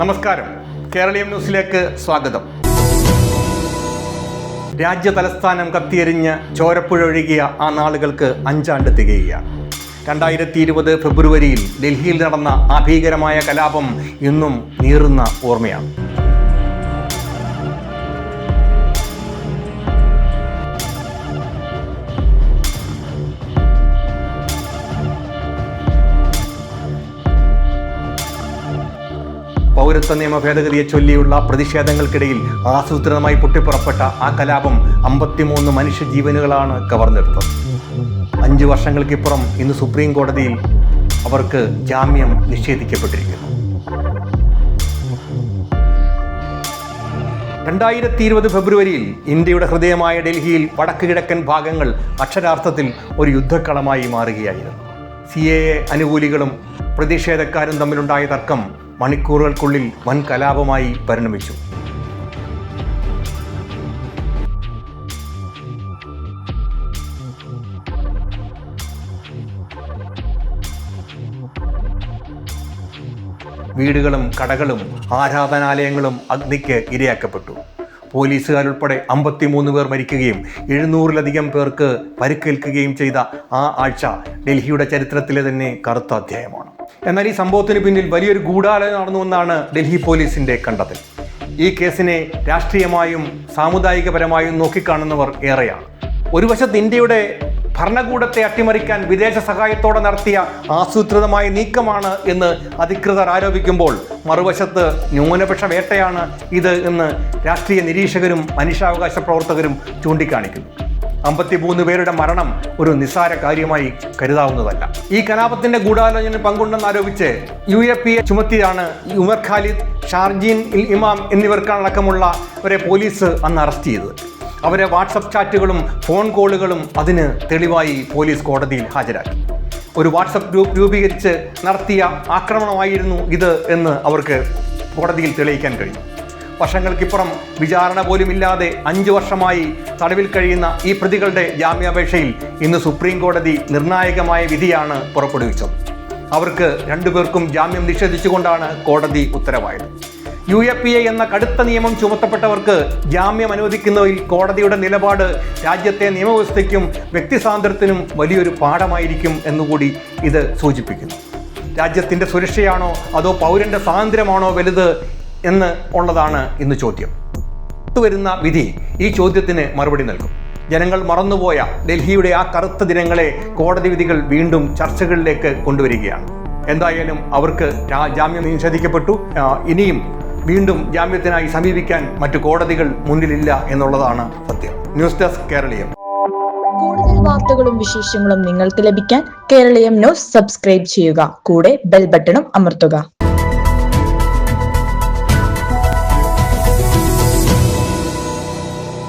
നമസ്കാരം. കേരളീയം ന്യൂസിലേക്ക് സ്വാഗതം. രാജ്യ തലസ്ഥാനം കത്തിയെരിഞ്ഞ് ചോരപ്പുഴ ഒഴുകിയ ആ നാളുകൾക്ക് അഞ്ചാണ്ട് തികയുകയാണ് രണ്ടായിരത്തി ഇരുപത് ഫെബ്രുവരിയിൽ ഡൽഹിയിൽ നടന്ന ആ ഭീകരമായ കലാപം ഇന്നും നീറുന്ന ഓർമ്മയാണ്. പൗരത്വ നിയമ ഭേദഗതിയെ ചൊല്ലിയുള്ള പ്രതിഷേധങ്ങൾക്കിടയിൽ ആസൂത്രിതമായി പൊട്ടിപ്പുറപ്പെട്ട ആ കലാപം അമ്പത്തിമൂന്ന് മനുഷ്യജീവനുകളാണ് കവർന്നെടുത്തത് അഞ്ചു വർഷങ്ങൾക്കിപ്പുറം ഇന്ന് സുപ്രീം കോടതിയിൽ അവർക്ക് ജാമ്യം നിഷേധിക്കപ്പെട്ടിരിക്കുന്നു. രണ്ടായിരത്തി ഇരുപത് ഫെബ്രുവരിയിൽ ഇന്ത്യയുടെ ഹൃദയമായ ഡൽഹിയിൽ വടക്ക് കിഴക്കൻ ഭാഗങ്ങൾ അക്ഷരാർത്ഥത്തിൽ ഒരു യുദ്ധക്കളമായി മാറുകയായിരുന്നു. സി എ എ അനുകൂലികളും പ്രതിഷേധക്കാരും തമ്മിലുണ്ടായ തർക്കം മണിക്കൂറുകൾക്കുള്ളിൽ വൻ കലാപമായി പരിണമിച്ചു. വീടുകളും കടകളും ആരാധനാലയങ്ങളും അഗ്നിക്ക് ഇരയാക്കപ്പെട്ടു. പോലീസുകാരുൾപ്പെടെ അമ്പത്തിമൂന്ന് പേർ മരിക്കുകയും എഴുന്നൂറിലധികം പേർക്ക് പരിക്കേൽക്കുകയും ചെയ്ത ആ ആഴ്ച ഡൽഹിയുടെ ചരിത്രത്തിലെ തന്നെ കറുത്ത അധ്യായമാണ്. എന്നാൽ ഈ സംഭവത്തിന് പിന്നിൽ വലിയൊരു ഗൂഢാലോചന നടന്നുവെന്നാണ് ഡൽഹി പോലീസിന്റെ കണ്ടെത്തൽ. ഈ കേസിനെ രാഷ്ട്രീയമായും സാമുദായികപരമായും നോക്കിക്കാണുന്നവർ ഏറെയാണ്. ഒരു വശത്ത് ഇന്ത്യയുടെ ഭരണകൂടത്തെ അട്ടിമറിക്കാൻ വിദേശ സഹായത്തോടെ നടത്തിയ ആസൂത്രിതമായ നീക്കമാണ് എന്ന് അധികൃതർ ആരോപിക്കുമ്പോൾ മറുവശത്ത് ന്യൂനപക്ഷ വേട്ടയാണ് ഇത് എന്ന് രാഷ്ട്രീയ നിരീക്ഷകരും മനുഷ്യാവകാശ പ്രവർത്തകരും ചൂണ്ടിക്കാണിക്കുന്നു. അമ്പത്തിമൂന്ന് പേരുടെ മരണം ഒരു നിസ്സാര കാര്യമായി കരുതാവുന്നതല്ല. ഈ കലാപത്തിന്റെ ഗൂഢാലോചന പങ്കുണ്ടെന്ന് ആരോപിച്ച് യു എ പി ചുമത്തിയാണ് ഉമർ ഖാലിദ് ഷാർജീൻ ഇൽ ഇമാം എന്നിവർക്കടക്കമുള്ളവരെ പോലീസ് അന്ന് അറസ്റ്റ് ചെയ്തത്. അവരെ വാട്സപ്പ് ചാറ്റുകളും ഫോൺ കോളുകളും അതിന് തെളിവായി പോലീസ് കോടതിയിൽ ഹാജരാക്കി. ഒരു വാട്സപ്പ് ഗ്രൂപ്പ് രൂപീകരിച്ച് നടത്തിയ ആക്രമണമായിരുന്നു ഇത് എന്ന് അവർക്ക് കോടതിയിൽ തെളിയിക്കാൻ കഴിഞ്ഞു. വർഷങ്ങൾക്കിപ്പുറം വിചാരണ പോലുമില്ലാതെ അഞ്ചു വർഷമായി തടവിൽ കഴിയുന്ന ഈ പ്രതികളുടെ ജാമ്യാപേക്ഷയിൽ ഇന്ന് സുപ്രീം കോടതി നിർണായകമായ വിധിയാണ് പുറപ്പെടുവിച്ചത്. അവർക്ക് രണ്ടുപേർക്കും ജാമ്യം നിഷേധിച്ചുകൊണ്ടാണ് കോടതി ഉത്തരവായത്. യു എ പി എ എന്ന കടുത്ത നിയമം ചുമത്തപ്പെട്ടവർക്ക് ജാമ്യം അനുവദിക്കുന്നതിൽ കോടതിയുടെ നിലപാട് രാജ്യത്തെ നിയമവ്യവസ്ഥയ്ക്കും വ്യക്തിസ്വാതന്ത്ര്യത്തിനും വലിയൊരു പാഠമായിരിക്കും എന്നുകൂടി ഇത് സൂചിപ്പിക്കുന്നു. രാജ്യത്തിന്റെ സുരക്ഷയാണോ അതോ പൗരന്റെ സ്വാതന്ത്ര്യമാണോ വലുത് എന്ന് ഉള്ളതാണ് ഇന്ന് ചോദ്യം. വരുന്ന വിധി ഈ ചോദ്യത്തിന് മറുപടി നൽകും. ജനങ്ങൾ മറന്നുപോയ ഡൽഹിയുടെ ആ കറുത്ത ദിനങ്ങളെ കോടതി വിധികൾ വീണ്ടും ചർച്ചകളിലേക്ക് കൊണ്ടുവരികയാണ്. എന്തായാലും അവർക്ക് ജാമ്യം നിഷേധിക്കപ്പെട്ടു. ഇനിയും വീണ്ടും ജാമ്യത്തിനായി സമീപിക്കാൻ മറ്റു കോടതികൾ മുന്നിലില്ല എന്നുള്ളതാണ് സത്യം. News desk Keraleeyam. കൂടുതൽ വാർത്തകളും വിശേഷങ്ങളും നിങ്ങൾക്ക് ലഭിക്കാൻ കേരളീയം ന്യൂസ് സബ്സ്ക്രൈബ് ചെയ്യുക. കൂടെ ബെൽ ബട്ടണും അമർത്തുക.